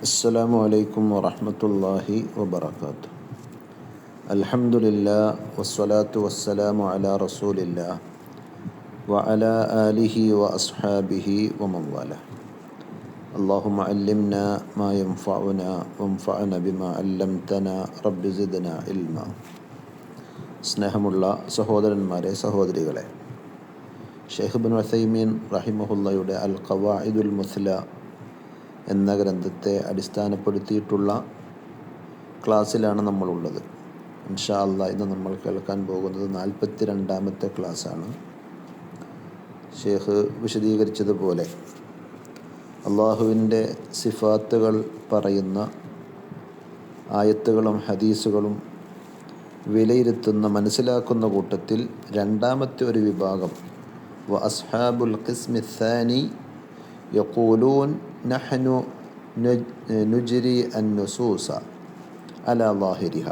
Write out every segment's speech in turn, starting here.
السلام عليكم ورحمة الله وبركاته الحمد لله والصلاة والسلام على رسول الله وعلى آله وأصحابه ومن والاه اللهم علمنا ما ينفعنا وانفعنا بما علمتنا رب زدنا علما സ്നേഹമുള്ള സഹോദരന്മാരെ സഹോദരികളെ ഷെയ്ഖ് ബിൻ വസൈമീൻ റഹിമഹുല്ലയുടെ അൽ ഖവായിദുൽ മുസ്ല എന്ന ഗ്രന്ഥത്തെ അടിസ്ഥാനപ്പെടുത്തിയിട്ടുള്ള ക്ലാസ്സിലാണ് നമ്മളുള്ളത്. ഇൻഷാ അല്ലാ ഇന്ന് നമ്മൾ കേൾക്കാൻ പോകുന്നത് നാൽപ്പത്തി രണ്ടാമത്തെ ക്ലാസ്സാണ്. ഷേഖ് വിശദീകരിച്ചതുപോലെ അള്ളാഹുവിന്റെ സിഫാത്തുകൾ പറയുന്ന ആയത്തുകളും ഹദീസുകളും വിലയിരുത്തുന്ന മനസ്സിലാക്കുന്ന കൂട്ടത്തിൽ രണ്ടാമത്തെ ഒരു വിഭാഗം വ അസ്ഹാബുൽ ഖിസ്മിസാനി യക്കൂലൂൻ നഹ്നു നുജരി അൻ നുസൂസ അല ലാഹിരിഹ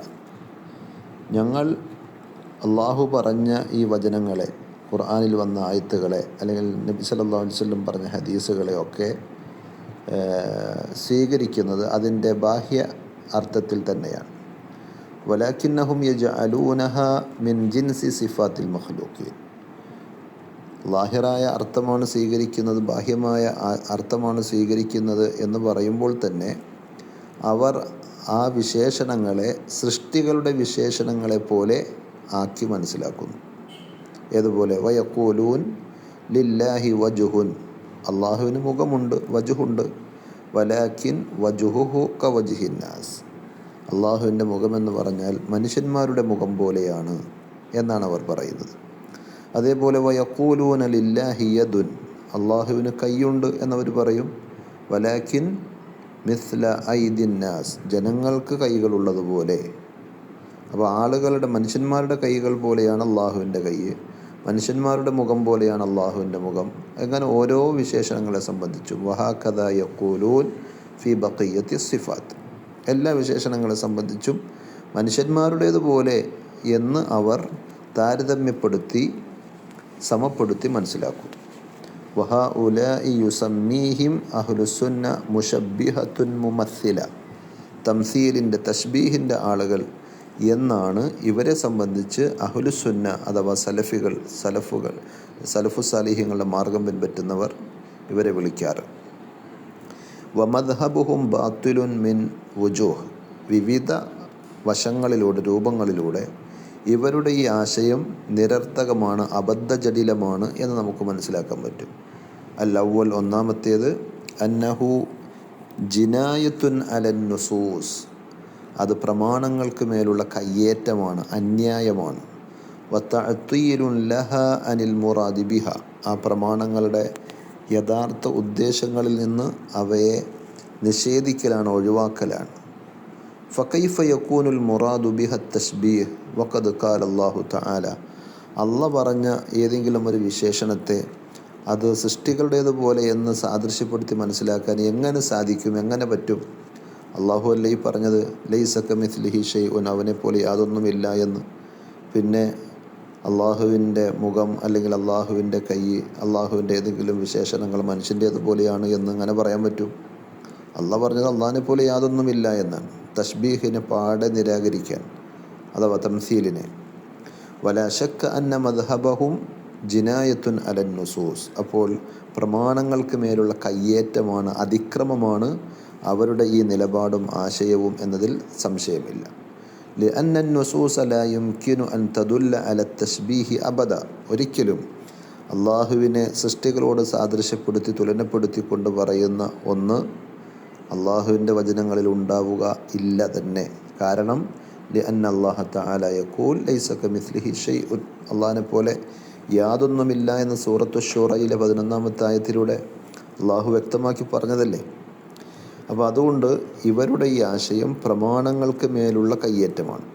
ഞങ്ങൾ അള്ളാഹു പറഞ്ഞ ഈ വചനങ്ങളെ ഖുർആാനിൽ വന്ന ആയത്തുകളെ അല്ലെങ്കിൽ നബി സല്ലാ വസല്ലം പറഞ്ഞ ഹദീസുകളെ ഒക്കെ സ്വീകരിക്കുന്നത് അതിന്റെ ബാഹ്യ അർത്ഥത്തിൽ തന്നെയാണ്. വലാക്കിന്നഹും യജഅലൂനഹ മിൻ ജിൻസി സിഫാത്തിൽ മഖ്ലൂഖീൻ. ലാഹിറായ അർത്ഥമാണ് സ്വീകരിക്കുന്നത് ബാഹ്യമായ അർത്ഥമാണ് സ്വീകരിക്കുന്നത് എന്ന് പറയുമ്പോൾ തന്നെ അവർ ആ വിശേഷണങ്ങളെ സൃഷ്ടികളുടെ വിശേഷണങ്ങളെ പോലെ ആക്കി മനസ്സിലാക്കുന്നു. ഏതുപോലെ? വയക്കൂലൂൻ ലില്ലാഹി വജുഹുൻ. അള്ളാഹുവിന് മുഖമുണ്ട് വജുഹുണ്ട്. വലാക്കിൻ വജുഹുഹു ക വജുഹിന്നാസ് അള്ളാഹുവിന്റെ മുഖമെന്ന് പറഞ്ഞാൽ മനുഷ്യന്മാരുടെ മുഖം പോലെയാണ് എന്നാണ് അവർ പറയുന്നത്. അതേപോലെ വയക്കൂലൂന ലില്ലാഹി യദുൻ. അള്ളാഹുവിന് കൈയുണ്ട് എന്നവർ പറയും. വലാക്കിൻ മിസ്ല ഐദിന്നാസ് ജനങ്ങൾക്ക് കൈകളുള്ളതുപോലെ. അപ്പോൾ ആളുകളുടെ മനുഷ്യന്മാരുടെ കൈകൾ പോലെയാണ് അള്ളാഹുവിന്റെ കൈ. മനുഷ്യന്മാരുടെ മുഖം പോലെയാണ് അള്ളാഹുവിന്റെ മുഖം. അങ്ങനെ ഓരോ വിശേഷണങ്ങളെ സംബന്ധിച്ചും. വഹാഖദ യക്കൂലൂൻ ഫി ബക്കയ്യത്തി സിഫാത്ത്. എല്ലാ വിശേഷണങ്ങളെ സംബന്ധിച്ചും മനുഷ്യന്മാരുടേതുപോലെ എന്ന് അവർ താരതമ്യപ്പെടുത്തി സമപ്പെടുത്തി മനസ്സിലാക്കും. വഹ മുമസ്സില. തംസീലിന്റെ തഷ്ബീഹിന്റെ ആളുകൾ എന്നാണ് ഇവരെ സംബന്ധിച്ച് അഹുലുസുന്ന അഥവാ സലഫികൾ സലഫുകൾ സലഫു സാലിഹ്യങ്ങളുടെ മാർഗം പിൻപറ്റുന്നവർ ഇവരെ വിളിക്കാറ്. വമദ്ഹബുഹും ബാത്തുലുൻ മിൻ വുജൂഹ്. വിവിധ വശങ്ങളിലൂടെ രൂപങ്ങളിലൂടെ ഇവരുടെ ഈ ആശയം നിരർത്ഥകമാണ് അബദ്ധജടിലമാണ് എന്ന് നമുക്ക് മനസ്സിലാക്കാൻ പറ്റും. അൽ അവൽ ഒന്നാമത്തേത് അന്നഹു ജിനായത്തുൻ അലൻ നുസൂസ്. അത് പ്രമാണങ്ങൾക്ക് മേലുള്ള കയ്യേറ്റമാണ് അന്യായമാണ്. വത്തീലുൻ ലഹ അനിൽ മുറാദി ബിഹ. ആ പ്രമാണങ്ങളുടെ യഥാർത്ഥ ഉദ്ദേശങ്ങളിൽ നിന്ന് അവയെ നിഷേധിക്കലാണ് ഒഴിവാക്കലാണ്. ഫക്കൈഫ യക്കൂനുൽ മുറാദു ബിഹ തസ്ബീഹ് വഖദ് കാൽ അള്ളാഹു തആല. അല്ല പറഞ്ഞ ഏതെങ്കിലും ഒരു വിശേഷണത്തെ അത് സൃഷ്ടികളുടേതുപോലെ എന്ന് സാദൃശ്യപ്പെടുത്തി മനസ്സിലാക്കാൻ എങ്ങനെ സാധിക്കും എങ്ങനെ പറ്റും? അള്ളാഹു അല്ലേ പറഞ്ഞത് ലൈസക്ക മിസ്ലിഹി ഷെയ്ഉൻ അവനെ പോലെ യാതൊന്നുമില്ല എന്ന്. പിന്നെ അള്ളാഹുവിന്റെ മുഖം അല്ലെങ്കിൽ അള്ളാഹുവിന്റെ കൈ അള്ളാഹുവിന്റെ ഏതെങ്കിലും വിശേഷണങ്ങൾ മനുഷ്യന്റേതുപോലെയാണ് എന്ന് അങ്ങനെ പറയാൻ പറ്റും? അള്ളാഹ് പറഞ്ഞത് അള്ളാഹിനെ പോലെ യാതൊന്നുമില്ല എന്നാണ്. തഷ്ബീഹിനെ പാടെ നിരാകരിക്കാൻ അഥവാ തംസീലിനെ വലാശക്ക അന്ന മദ്ഹബഹും ജിനായത്തുൻ അലൻ നുസൂസ് അപ്പോൾ പ്രമാണങ്ങൾക്ക് മേലുള്ള കയ്യേറ്റമാണ് അതിക്രമമാണ് അവരുടെ ഈ നിലപാടും ആശയവും എന്നതിൽ സംശയമില്ല لأن النصوص لا يمكن أن تدل على التشبيه أبدا ഒരിക്കലും അള്ളാഹുവിനെ സൃഷ്ടികളോട് സാദൃശ്യപ്പെടുത്തി തുലനപ്പെടുത്തിക്കൊണ്ട് പറയുന്ന ഒന്ന് അള്ളാഹുവിന്റെ വചനങ്ങളിൽ ഉണ്ടാവുക ഇല്ല തന്നെ. കാരണം ലഅന്ന അള്ളാഹ തആല യഖൂൽ മിസ്ലിഹി ഷെയ് ഷൈഉൻ. അള്ളാഹിനെ പോലെ യാതൊന്നുമില്ല എന്ന് സൂറത്തു ഷൂറയിലെ പതിനൊന്നാമത്തെ ആയത്തിലൂടെ അള്ളാഹു വ്യക്തമാക്കി പറഞ്ഞതല്ലേ? അപ്പോൾ അതുകൊണ്ട് ഇവരുടെ ഈ ആശയം പ്രമാണങ്ങൾക്ക് മേലുള്ള കയ്യേറ്റമാണ്.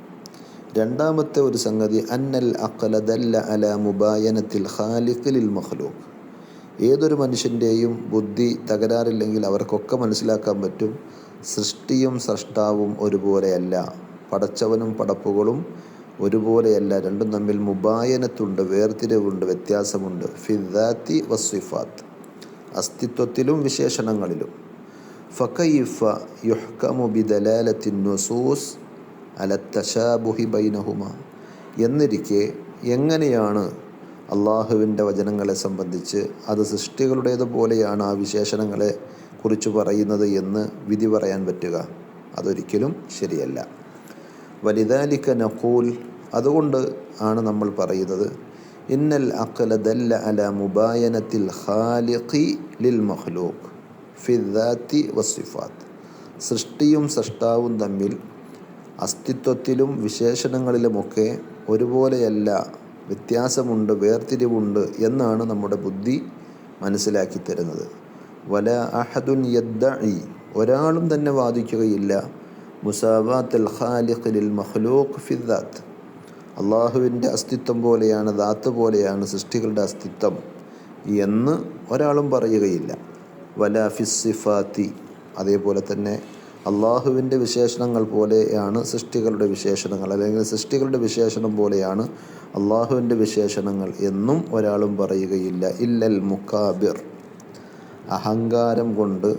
രണ്ടാമത്തെ ഒരു സംഗതി അന്നൽ അക്കലതല്ല അല മുബായനത്തിൽ ഖാലിഖിലിൽ മഖ്ലൂഖ്. ഏതൊരു മനുഷ്യന്റെയും ബുദ്ധി തകരാറില്ലെങ്കിൽ അവർക്കൊക്കെ മനസ്സിലാക്കാൻ പറ്റും സൃഷ്ടിയും സൃഷ്ടാവും ഒരുപോലെയല്ല. പടച്ചവനും പടപ്പുകളും ഒരുപോലെയല്ല. രണ്ടും തമ്മിൽ മുബായനത്തുണ്ട് വേർതിരിവുണ്ട് വ്യത്യാസമുണ്ട്. ഫിദാത്തി വസ്വിഫാത്ത് അസ്തിത്വത്തിലും വിശേഷണങ്ങളിലും. ഫക്കൈഫ യുഹ്കമു ബിദലാലത്തിൻ അലത്തശാബുഹി ബൈനഹുമ. എന്നിരിക്കെ എങ്ങനെയാണ് അള്ളാഹുവിന്റെ വചനങ്ങളെ സംബന്ധിച്ച് അത് സൃഷ്ടികളുടേതുപോലെയാണ് ആ വിശേഷണങ്ങളെ കുറിച്ച് പറയുന്നത് എന്ന് വിധി പറയാൻ പറ്റുക. അതൊരിക്കലും ശരിയല്ല. വലിതാലിക്ക നഖൂൽ അതുകൊണ്ട് ആണ് നമ്മൾ പറയുന്നത് ഇന്നൽ അഖല ദല്ല അല മുബായനത്തിൽ ഖാലിഖി ലിൽ മഹ്ലൂഖ് ഫിദാത്തി വസിഫാത്ത് സൃഷ്ടിയും സൃഷ്ടാവും തമ്മിൽ അസ്തിത്വത്തിലും വിശേഷണങ്ങളിലുമൊക്കെ ഒരുപോലെയല്ല വ്യത്യാസമുണ്ട് വേർതിരിവുണ്ട് എന്നാണ് നമ്മുടെ ബുദ്ധി മനസ്സിലാക്കി തരുന്നത്. വല അഹദുൻ യദ്ദഇ ഒരാളും തന്നെ വാദിക്കുകയില്ല. മുസാവാത്ത് അൽ ഖാലിഖ് ലിൽ മഖ്ലൂഖ് ഫിദാത്ത് അള്ളാഹുവിന്റെ അസ്തിത്വം പോലെയാണ് ദാത്ത് പോലെയാണ് സൃഷ്ടികളുടെ അസ്തിത്വം എന്ന് ഒരാളും പറയുകയില്ല. വല ഫിസിഫാത്തി അതേപോലെ തന്നെ അള്ളാഹുവിന്റെ വിശേഷണങ്ങൾ പോലെയാണ് സൃഷ്ടികളുടെ വിശേഷണങ്ങൾ. അല്ലെങ്കിൽ സൃഷ്ടികളുടെ വിശേഷണം പോലെയാണ് അള്ളാഹുവിന്റെ വിശേഷണങ്ങൾ എന്നും ഒരാളും പറയുകയില്ല. ഇല്ലൽ മുക്കാബിർ അഹങ്കാരം കൊണ്ട്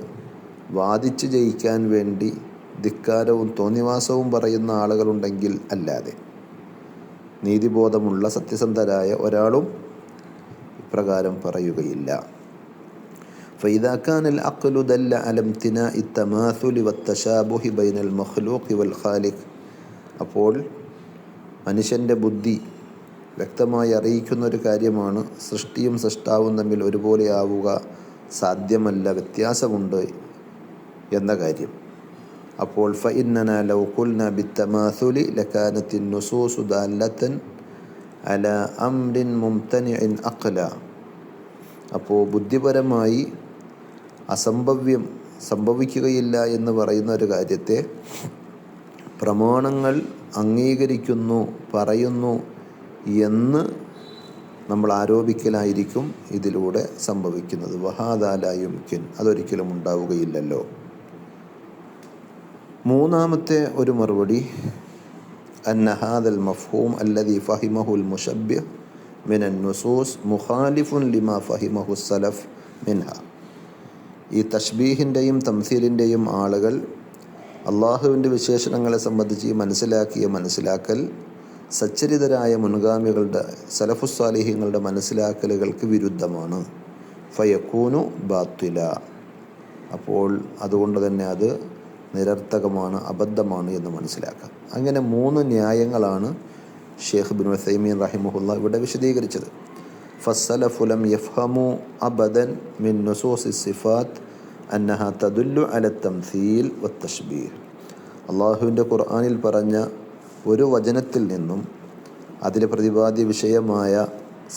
വാദിച്ച് ജയിക്കാൻ വേണ്ടി ധിക്കാരവും തോന്നിവാസവും പറയുന്ന ആളുകളുണ്ടെങ്കിൽ അല്ലാതെ. നീതിബോധമുള്ള സത്യസന്ധരായ ഒരാളും ഇപ്രകാരം പറയുകയില്ല. فإذا كان العقل دل على امتناء التماثل والتشابه بين المخلوق والخالق അപ്പോൾ മനുഷ്യൻ്റെ ബുദ്ധി വ്യക്തമായി അറിയിക്കുന്ന ഒരു കാര്യമാണ് സൃഷ്ടിയും സൃഷ്ടാവും തമ്മിൽ ഒരുപോലെ ആവുക സാധ്യമല്ല വ്യത്യാസമുണ്ട് എന്ന കാര്യം അപ്പോൾ ഫഇന്നന ലൗ ഖുൽന ബിത്തമാസുലി ലകാനത്തിൻ നുസൂസു ദാലത്തൻ അല അംരിൻ മുംതനിഇൻ അഖല അപ്പോൾ ബുദ്ധിപരമായി അസംഭവ്യം സംഭവിക്കുകയില്ല എന്ന് പറയുന്ന ഒരു കാര്യത്തെ പ്രമാണങ്ങൾ അംഗീകരിക്കുന്നു പറയുന്നു എന്ന് നമ്മൾ ആരോപിക്കലായിരിക്കും ഇതിലൂടെ സംഭവിക്കുന്നത്. വഹാദാലായും കിൻ അതൊരിക്കലും ഉണ്ടാവുകയില്ലല്ലോ. മൂന്നാമത്തെ ഒരു മറുപടി അന്നഹാദൽ മഫൂം മഫ്ഹൂം അല്ലദി ഫഹിമഹുൽ മുഷബ്ബിഹ് മിനൻ നുസൂസ് മുഖാലിഫുൻ ലിമ ഫഹിമഹു സലഫ് മിൻഹ. ഈ തഷ്ബീഹിന്റെയും തംസീലിന്റെയും ആളുകൾ അള്ളാഹുവിന്റെ വിശേഷണങ്ങളെ സംബന്ധിച്ച് മനസ്സിലാക്കിയ മനസ്സിലാക്കൽ സച്ചരിതരായ മുൻഗാമികളുടെ സലഫുസ്വാലിഹ്യങ്ങളുടെ മനസ്സിലാക്കലുകൾക്ക് വിരുദ്ധമാണ്. ഫയക്കൂനു ബാത്തില. അപ്പോൾ അതുകൊണ്ട് തന്നെ അത് നിരർത്ഥകമാണ് അബദ്ധമാണ് എന്ന് മനസ്സിലാക്കാം. അങ്ങനെ മൂന്ന് ന്യായങ്ങളാണ് ഷേഖ് ബിൻ വസൈമീൻ റഹിമുല്ല ഇവിടെ വിശദീകരിച്ചത്. ഫസ്സലഫുലം يفهموا أبدا من نصوص الصفات أنها تدل على التمثيل والتشبيه. അള്ളാഹുവിന്റെ ഖുർആാനിൽ പറഞ്ഞ ഒരു വചനത്തിൽ നിന്നും അതിലെ പ്രതിപാദ്യ വിഷയമായ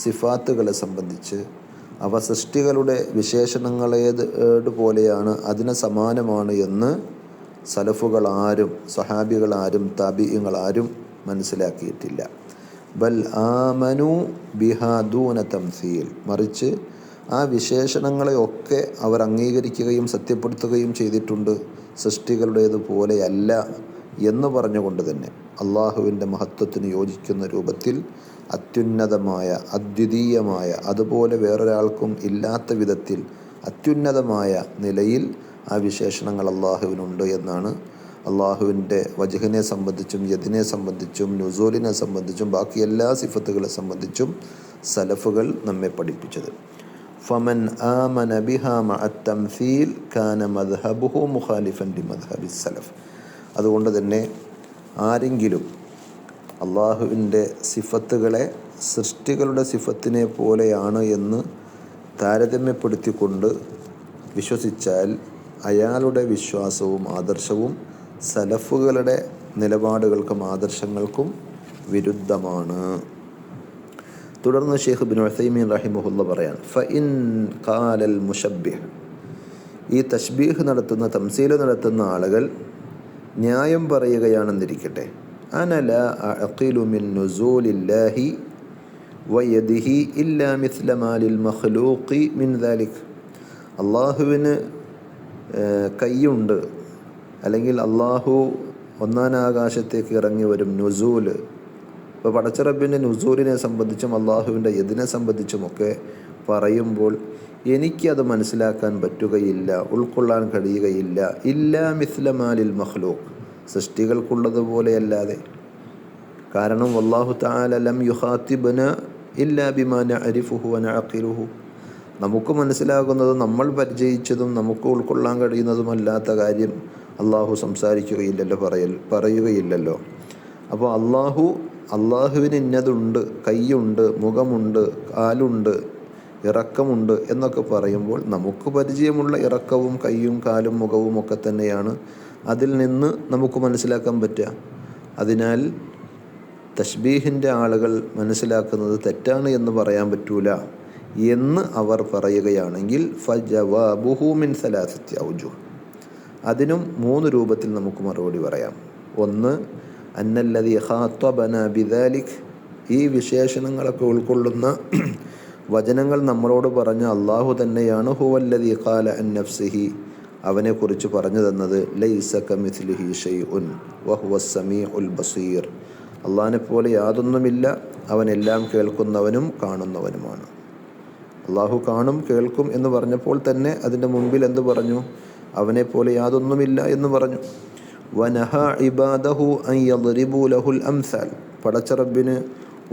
സിഫാത്തുകളെ സംബന്ധിച്ച് അവ സൃഷ്ടികളുടെ വിശേഷണങ്ങളേത് പോലെയാണ് അതിന് സമാനമാണ് എന്ന് സലഫുകളാരും ആരും താബിയങ്ങളാരും മനസ്സിലാക്കിയിട്ടില്ല. ബൽ ആമനു ബിഹാദൂന തംസീൽ. മറിച്ച് ആ വിശേഷണങ്ങളെയൊക്കെ അവർ അംഗീകരിക്കുകയും സത്യപ്പെടുത്തുകയും ചെയ്തിട്ടുണ്ട്. സൃഷ്ടികളുടേതുപോലെയല്ല എന്ന് പറഞ്ഞുകൊണ്ട് തന്നെ അള്ളാഹുവിന്റെ മഹത്വത്തിന് യോജിക്കുന്ന രൂപത്തിൽ അത്യുന്നതമായ അദ്വിതീയമായ അതുപോലെ വേറൊരാൾക്കും ഇല്ലാത്ത വിധത്തിൽ അത്യുന്നതമായ നിലയിൽ ആ വിശേഷണങ്ങൾ അള്ളാഹുവിനുണ്ട് എന്നാണ് അള്ളാഹുവിന്റെ വജഹിനെ സംബന്ധിച്ചും യദിനെ സംബന്ധിച്ചും നുസൂലിനെ സംബന്ധിച്ചും ബാക്കി എല്ലാ സിഫത്തുകളെ സംബന്ധിച്ചും സലഫുകൾ നമ്മെ പഠിപ്പിച്ചത്. ഫമൻ ആമന ബിഹ മഅത്തംസീൽ കാന മദ്ഹബുഹു മുഖാലിഫൻ ലി മദ്ഹബി സലഫ്. അതുകൊണ്ട് തന്നെ ആരെങ്കിലും അള്ളാഹുവിന്റെ സിഫത്തുകളെ സൃഷ്ടികളുടെ സിഫത്തിനെ പോലെയാണ് എന്ന് താരതമ്യപ്പെടുത്തിക്കൊണ്ട് വിശ്വസിച്ചാൽ അയാളുടെ വിശ്വാസവും ആദർശവും സലഫുകളുടെ നിലപാടുകൾക്കും ആദർശങ്ങൾക്കും വിരുദ്ധമാണ്. തുടർന്ന് ഷെയ്ഖ് ബിൻ ഉസൈമീൻ റഹിമുല്ല പറയാൻ ഫ ഇൻ കാലൽ മുഷബ്ബിഹ് ഈ തഷ്ബീഹ് നടത്തുന്ന തംസീൽ നടത്തുന്ന ആളുകൾ ന്യായം പറയുകയാണെന്നിരിക്കട്ടെ. അനല അഖിലുമിൻ നുസൂലില്ലാഹി വയദിഹി ഇല്ലാ മിസ്ലമാലിൽ മഖ്ലൂഖി മിൻ ദാലിഖ് അള്ളാഹുവിന് കൈയുണ്ട് അല്ലെങ്കിൽ അള്ളാഹു ഒന്നാനാകാശത്തേക്ക് ഇറങ്ങി വരും നുസൂൽ. ഇപ്പോൾ പടച്ചറബിന്റെ നുസൂലിനെ സംബന്ധിച്ചും അള്ളാഹുവിന്റെ യദിനെ സംബന്ധിച്ചുമൊക്കെ പറയുമ്പോൾ എനിക്കത് മനസ്സിലാക്കാൻ പറ്റുകയില്ല ഉൾക്കൊള്ളാൻ കഴിയുകയില്ല. ഇല്ലാ മിസ്ലമാലിൽ മഹ്ലൂഖ് സൃഷ്ടികൾക്കുള്ളതുപോലെയല്ലാതെ കാരണം അള്ളാഹു തആല ലം യുഹാത്തിബന ഇല്ലാ ബിമാ നഅരിഫുഹു വനഅഖിലുഹു നമുക്ക് മനസ്സിലാകുന്നത് നമ്മൾ പരിചയിച്ചതും നമുക്ക് ഉൾക്കൊള്ളാൻ കഴിയുന്നതുമല്ലാത്ത കാര്യം. അള്ളാഹു സംസാരിക്കുകയില്ലല്ലോ പറയൽ പറയുകയില്ലല്ലോ. അപ്പോൾ അള്ളാഹു അള്ളാഹുവിന് ഇന്നതുണ്ട് കൈയുണ്ട് മുഖമുണ്ട് കാലുണ്ട് ഇറക്കമുണ്ട് എന്നൊക്കെ പറയുമ്പോൾ നമുക്ക് പരിചയമുള്ള ഇറക്കവും കൈയും കാലും മുഖവും ഒക്കെ തന്നെയാണ് അതിൽ നിന്ന് നമുക്ക് മനസ്സിലാക്കാൻ പറ്റുക. അതിനാൽ തഷ്ബീഹിന്റെ ആളുകൾ മനസ്സിലാക്കുന്നത് തെറ്റാണ് എന്ന് പറയാൻ പറ്റൂല എന്ന് അവർ പറയുകയാണെങ്കിൽ ഫജവാബുഹു മിൻ സലാസത്തി ഔജു അതിനും മൂന്ന് രൂപത്തിൽ നമുക്ക് മറുപടി പറയാം. ഒന്ന് അന്നല്ലതി ഹാത്വബന ബിദാലിഖ് ഈ വിശേഷണങ്ങളൊക്കെ ഉൾക്കൊള്ളുന്ന വചനങ്ങൾ നമ്മളോട് പറഞ്ഞ അള്ളാഹു തന്നെയാണ് ഹുവല്ലതി ഖാല അൻ നഫ്സിഹി. അവനെക്കുറിച്ച് പറഞ്ഞു തന്നത് ലൈസക ബസീർ. അള്ളാഹിനെ പോലെ യാതൊന്നുമില്ല അവനെല്ലാം കേൾക്കുന്നവനും കാണുന്നവനുമാണ്. അള്ളാഹു കാണും കേൾക്കും എന്ന് പറഞ്ഞപ്പോൾ തന്നെ അതിന്റെ മുമ്പിൽ എന്ത് പറഞ്ഞു? അവനെ പോലെ യാതൊന്നുമില്ല എന്ന് പറഞ്ഞു. വനഹ ഇബാദഹു ലഹുൽ അംസാൽ. പടച്ചറബിന്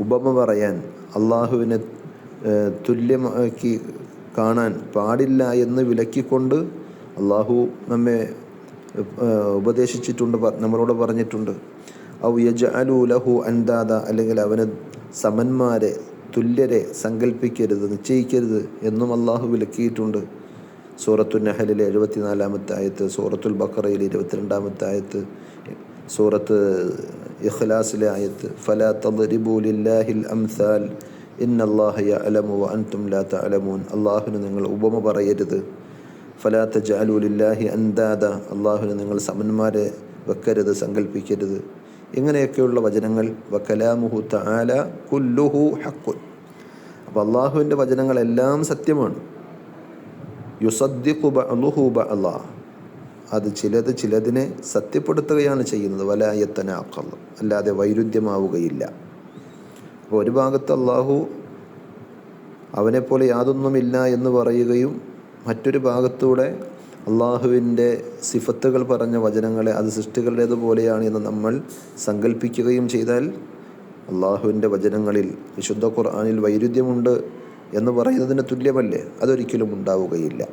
ഉപമ പറയാൻ അള്ളാഹുവിനെ തുല്യമാക്കി കാണാൻ പാടില്ല എന്ന് വിലക്കിക്കൊണ്ട് അള്ളാഹു നമ്മെ ഉപദേശിച്ചിട്ടുണ്ട് നമ്മളോട് പറഞ്ഞിട്ടുണ്ട്. ഔ യജഅലു ലഹു അൻദാദ അല്ലെങ്കിൽ അവന് സമന്മാരെ തുല്യരെ സങ്കല്പിക്കരുത് നിശ്ചയിക്കരുത് എന്നും അള്ളാഹു വിലക്കിയിട്ടുണ്ട്. സൂറത്തു നഹലിലെ എഴുപത്തിനാലാമത്തെ ആയത്ത് സൂറത്തുൽ ബക്കറയിൽ ഇരുപത്തിരണ്ടാമത്തെ ആയത്ത് സൂറത്ത് ഇഖ്ലാസിലെ ആയത്ത് ഫല തദ്രിബു ലില്ലാഹിൽ അംസാൽ ഇന്നല്ലാഹയ യഅലമു വ അൻതും ലാ തഅലമൂൻ. അള്ളാഹുവിന് നിങ്ങൾ ഉപമ പറയരുത്. ഫലാ തജഅലു അന്താദ അള്ളാഹുന് നിങ്ങൾ സമന്മാരെ വെക്കരുത് സങ്കല്പിക്കരുത് ഇങ്ങനെയൊക്കെയുള്ള വചനങ്ങൾ വക്കലാമുഹു തആല കുല്ലുഹു ഹക്കുൻ. അപ്പോൾ അള്ളാഹുവിന്റെ വചനങ്ങളെല്ലാം സത്യമാണ്. യുസദ്ദിഖു ബഅലുഹു ബഅല അത് ചിലത് ചിലതിനെ സത്യപ്പെടുത്തുകയാണ് ചെയ്യുന്നത്. വലായത്തനാക്കൽ അല്ലാതെ വൈരുദ്ധ്യമാവുകയില്ല. അപ്പോൾ ഒരു ഭാഗത്ത് അള്ളാഹു അവനെപ്പോലെ യാതൊന്നുമില്ല എന്ന് പറയുകയും മറ്റൊരു ഭാഗത്തൂടെ അള്ളാഹുവിന്റെ സിഫത്തുകൾ പറഞ്ഞ വചനങ്ങളെ അത് സൃഷ്ടികളുടേതുപോലെയാണ് എന്ന് നമ്മൾ സങ്കല്പിക്കുകയും ചെയ്താൽ അള്ളാഹുവിന്റെ വചനങ്ങളിൽ വിശുദ്ധ ഖുർആനിൽ വൈരുദ്ധ്യമുണ്ട് എന്ന് പറയുന്നതിന് തുല്യമല്ലേ? അതൊരിക്കലും ഉണ്ടാവുകയില്ല.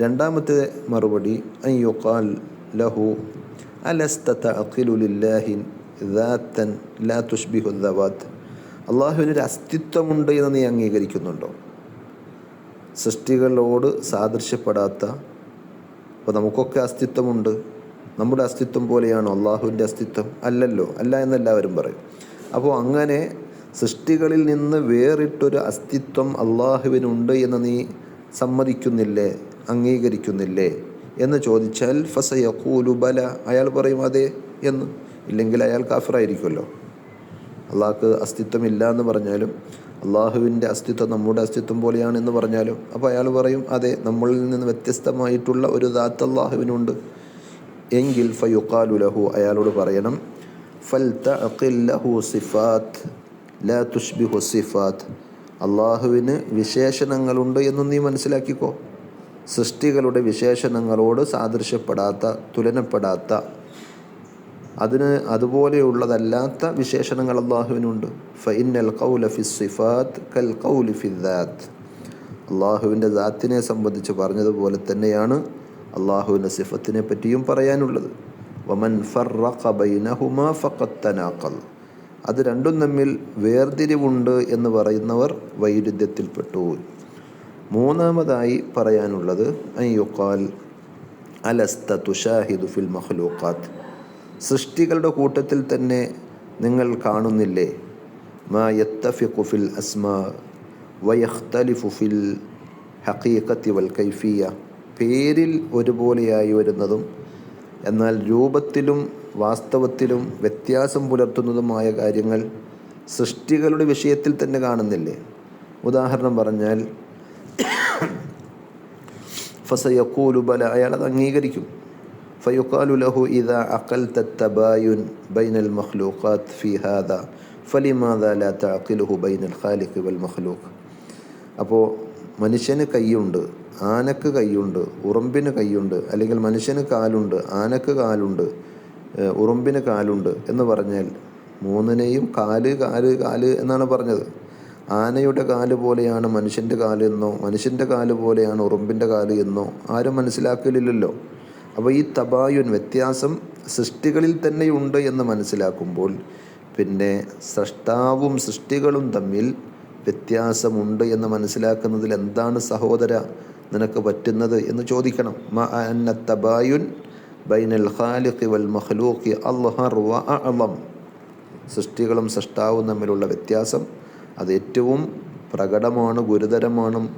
രണ്ടാമത്തെ മറുപടി അയ്യോക്കാൽ ലഹു അലസ്ത അഖിലുലില്ലാഹിൻ ദാത്തൻ ലാ തുഷ്ബിഹു ദവാത്ത് അള്ളാഹുവിനൊരു അസ്തിത്വമുണ്ട് എന്ന് നീ അംഗീകരിക്കുന്നുണ്ടോ? സൃഷ്ടികളോട് സാദൃശ്യപ്പെടാത്ത അപ്പോൾ നമുക്കൊക്കെ അസ്തിത്വമുണ്ട്. നമ്മുടെ അസ്തിത്വം പോലെയാണോ അള്ളാഹുവിന്റെ അസ്തിത്വം? അല്ലല്ലോ. അല്ല എന്നെല്ലാവരും പറയും. അപ്പോൾ അങ്ങനെ സൃഷ്ടികളിൽ നിന്ന് വേറിട്ടൊരു അസ്തിത്വം അള്ളാഹുവിനുണ്ട് എന്ന് നീ സമ്മതിക്കുന്നില്ലേ അംഗീകരിക്കുന്നില്ലേ എന്ന് ചോദിച്ചാൽ ഫസയഖൂലു ബല. അയാൾ പറയും അതെ എന്ന്. ഇല്ലെങ്കിൽ അയാൾ കാഫറായിരിക്കുമല്ലോ. അള്ളാഹ്ക്ക് അസ്തിത്വമില്ല എന്ന് പറഞ്ഞാലും അള്ളാഹുവിന്റെ അസ്തിത്വം നമ്മുടെ അസ്തിത്വം പോലെയാണ് എന്ന് പറഞ്ഞാലും അപ്പോൾ അയാൾ പറയും അതെ നമ്മളിൽ നിന്ന് വ്യത്യസ്തമായിട്ടുള്ള ഒരു ദാത്ത് അള്ളാഹുവിനുണ്ട്. എങ്കിൽ ഫയുക്കാലുലഹു ലഹു അയാളോട് പറയണം ഫൽ ലഹു സിഫാത്ത്. ലാ തുഷ്ബി ഹുസിഫാത്ത് അള്ളാഹുവിന് വിശേഷണങ്ങളുണ്ട് എന്ന് നീ മനസ്സിലാക്കിക്കോ. സൃഷ്ടികളുടെ വിശേഷണങ്ങളോട് സാദൃശ്യപ്പെടാത്ത തുലനപ്പെടാത്ത അതിന് അതുപോലെയുള്ളതല്ലാത്ത വിശേഷണങ്ങൾ അള്ളാഹുവിനുണ്ട്. ഫൈനൽ കൗല ഫി സിഫാത്ത് കൽ കൗലി ഫി ദാത്ത്. അള്ളാഹുവിന്റെ ദാത്തിനെ സംബന്ധിച്ച് പറഞ്ഞതുപോലെ തന്നെയാണ് അള്ളാഹുവിന്റെ സിഫത്തിനെ പറ്റിയും പറയാനുള്ളത്. വമൻ ഫർ ബൈനഹുമാ ഫഖദ് തനാഖൽ. അത് രണ്ടും തമ്മിൽ വേർതിരിവുണ്ട് എന്ന് പറയുന്നവർ വൈരുദ്ധ്യത്തിൽപ്പെട്ടു. മൂന്നാമതായി പറയാനുള്ളത് അയ്യുക്കാൽ അലസ്ത തുഷാഹിദു ഫിൽ മഖ്ലൂഖാത്ത് സൃഷ്ടികളുടെ കൂട്ടത്തിൽ തന്നെ നിങ്ങൾ കാണുന്നില്ലേ? മാ യത്തഫിഖു ഫിൽ അസ്മാ വയഖ്തലിഫു ഫിൽ ഹക്കീക്കത്തി വൽ കൈഫിയ. പേരിൽ ഒരുപോലെയായി വരുന്നതും എന്നാൽ രൂപത്തിലും വാസ്തവത്തിലും വ്യത്യാസം പുലർത്തുന്നതുമായ കാര്യങ്ങൾ സൃഷ്ടികളുടെ വിഷയത്തിൽ തന്നെ കാണുന്നില്ലേ? ഉദാഹരണം പറഞ്ഞാൽ ഫസയക്കൂലു ബല അയാൾ അത് അംഗീകരിക്കും. ഫയുക്കാലു ലഹു ഇത അക്കൽ തബായുൻ ബൈനൽ മഹ്ലൂഖാത്ത് ഫി ഹാദ ഫലിമാദ ലാ ബൈനൽ ഖാലിഖ് വൽ മഹ്ലൂഖ് അപ്പോൾ മനുഷ്യന് കൈയുണ്ട് ആനക്ക് കൈയുണ്ട് ഉറുമ്പിന് കൈയുണ്ട് അല്ലെങ്കിൽ മനുഷ്യന് കാലുണ്ട് ആനക്ക് കാലുണ്ട് ഉറുമ്പിന് കാലുണ്ട് എന്ന് പറഞ്ഞാൽ മൂന്നിനെയും കാൽ കാൽ കാൽ എന്നാണ് പറഞ്ഞത്. ആനയുടെ കാൽ പോലെയാണ് മനുഷ്യന്റെ കാൽ എന്നോ മനുഷ്യന്റെ കാൽ പോലെയാണ് ഉറുമ്പിന്റെ കാൽ എന്നോ ആരും മനസ്സിലാക്കലില്ലല്ലോ. അപ്പോൾ ഈ തബായുൻ വ്യത്യാസം സൃഷ്ടികളിൽ തന്നെയുണ്ട് എന്ന് മനസ്സിലാക്കുമ്പോൾ പിന്നെ സൃഷ്ടാവും സൃഷ്ടികളും തമ്മിൽ വ്യത്യാസമുണ്ട് എന്ന് മനസ്സിലാക്കുന്നതിൽ എന്താണ് സഹോദര നിനക്ക് പറ്റുന്നത് എന്ന് ചോദിക്കണം. മ അന്ന തബായുൻ ബൈനൽ ഖാലിഖ് വൽ മഖ്ലൂഖി അൽഹർ വ അഅളം സൃഷ്ടികളും സൃഷ്ടാവും തമ്മിലുള്ള വ്യത്യാസം അത് ഏറ്റവും പ്രകടമാണ് ഗുരുതരമാണ്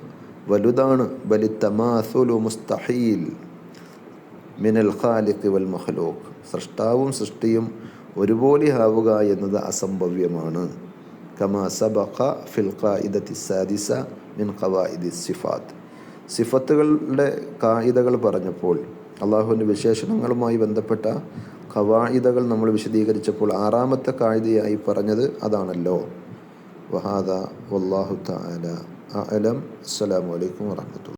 വലുതാണ്. ബലി തമാസുലു മുസ്തഹീൽ. മിനൽ ഖാലിഖ് വൽ മഖ്ലൂഖ്. സൃഷ്ടാവും സൃഷ്ടിയും ഒരുപോലെ ആവുക എന്നത് അസംഭവ്യമാണ്. കമാ സബഖ ഫിൽ ഖായിദത്തി സാദിസ മിൻ ഖവായിദി സിഫാത്ത്. സിഫത്തുകളുടെ കായിദകൾ പറഞ്ഞപ്പോൾ അള്ളാഹുവിന്റെ വിശേഷണങ്ങളുമായി ബന്ധപ്പെട്ട ഖവായിദകൾ നമ്മൾ വിശദീകരിച്ചപ്പോൾ ആറാമത്തെ കായികയായി പറഞ്ഞത് അതാണല്ലോ. വഹാദ വല്ലാഹു തആല. അലം. അസ്സലാമു അലൈക്കും വറഹ്മത്തുള്ളാഹി.